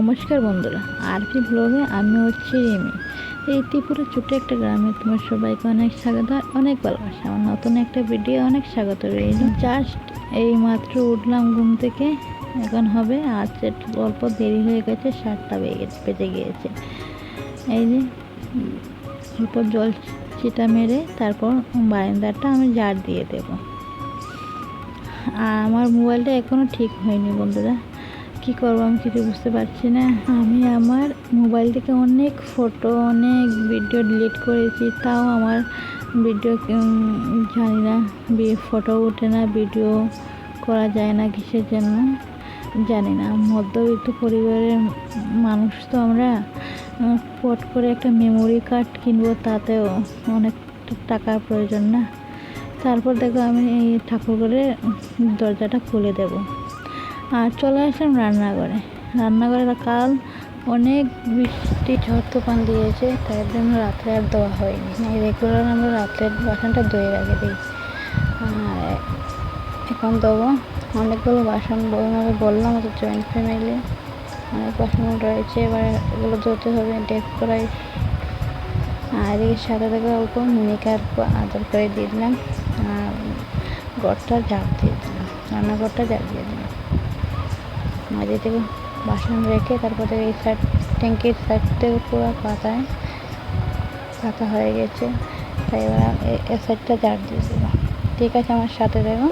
নমস্কার বন্ধুরা আরপি ব্লগে আমি হচ্ছি রিমি। এই ত্রিপুরা ছোট্ট একটা গ্রামে তোমার সবাইকে অনেক স্বাগত আর অনেক ভালোবাসা। আমার নতুন একটা ভিডিও অনেক স্বাগত রইল। জাস্ট এই মাত্র উঠলাম ঘুম থেকে, এখন হবে আজ একটু অল্প দেরি হয়ে গেছে, সাতটা বেজে গিয়েছে। এই যে, অল্প জল চিটা মেরে তারপর বারান্দাটা আমি জার দিয়ে দেবো। আর আমার মোবাইলটা এখনও ঠিক হয়নি বন্ধুরা। কি করব আমি কিছু বুঝতে পারছি না। আমি আমার মোবাইল থেকে অনেক ফটো অনেক ভিডিও ডিলিট করেছি, তাও আমার ভিডিও জানি না ফটো ওঠে না ভিডিও করা যায় না কিসের জন্য, জানি না। মধ্যবিত্ত পরিবারের মানুষ তো আমরা পট করে একটা মেমোরি কার্ড কিনবো, তাতেও অনেক টাকার প্রয়োজন না। তারপর দেখো আমি এই ঠাকুর ঘরে দরজাটা খুলে দেব। আর চলে আসলাম রান্নাঘরে। রান্নাঘরে কাল অনেক বৃষ্টি ঝড় তুফান দিয়েছে, তাই জন্য রাত্রে আর দেওয়া হয়নি। রেগুলার আমরা রাত্রের বাসনটা ধুয়ে রেখে দিই। আর এখন দেবো অনেকগুলো বাসন আমাকে বললাম তো জয়েন্ট ফ্যামিলি অনেক বাসন রয়েছে, এবার এগুলো ধুতে হবে ডেপ করাই। আর এর সাথে থেকে অল্প মিনিকার আদর করে দিয়ে দিলাম। আর ঘরটা ঝাড় দিয়ে দিলাম, রান্নাঘরটা ঝাড় দিয়ে দিলাম। মাঝে থেকে বাসন রেখে তারপরে এই সাইড ট্যাঙ্কির সাইড থেকে পুরো পাতায়, পাতা হয়ে গেছে। তাই এবার এ- এ সাইডটা জার দিয়ে দেবো ঠিক আছে, আমার সাথে দেখো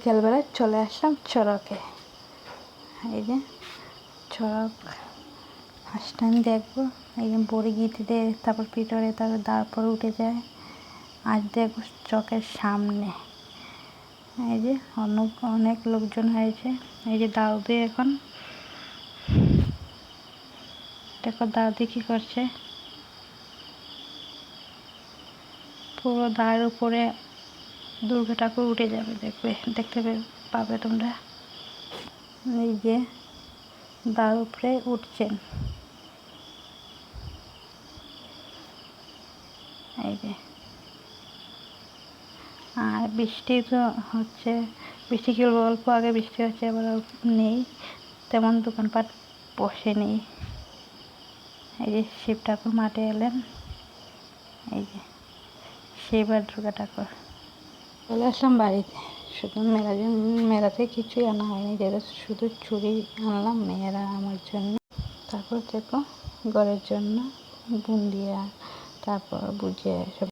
বিকেলবেলা চলে আসলাম চড়কে। এই যে চড়ক ফার্স্ট টাইম দেখব। এই যে বড়ি গিতে দিয়ে তারপর পিটরে তারপর তারপর উঠে যায়। আজ দেখব চকের সামনে। এই যে অনেক অনেক লোকজন হয়েছে। এই যে দাউদি এখন। দেখো দাউদি কী করছে। পুরো দায়ের উপরে দুর্গা ঠাকুর উঠে যাবে, দেখবে, দেখতে পাবে তোমরা। এই যে দার উপরে উঠছেন। এই যে। আর বৃষ্টি তো হচ্ছে, বৃষ্টি কি অল্প আগে বৃষ্টি হচ্ছে অল্প নেই। তেমন দোকানপাট বসে নেই এই যে শিব ঠাকুর মাঠে এলেন। এই যে, শিব আর দুর্গা ঠাকুর। চলে আসলাম বাড়িতে। শুধু মেলা মেলাতে কিছুই আনা হয়নি যেটা শুধু চুড়ি আনলাম মেয়েরা আমার জন্য। তারপর দেখো, ঘরের জন্য বুন্দিয়া, তারপর বুঝে সব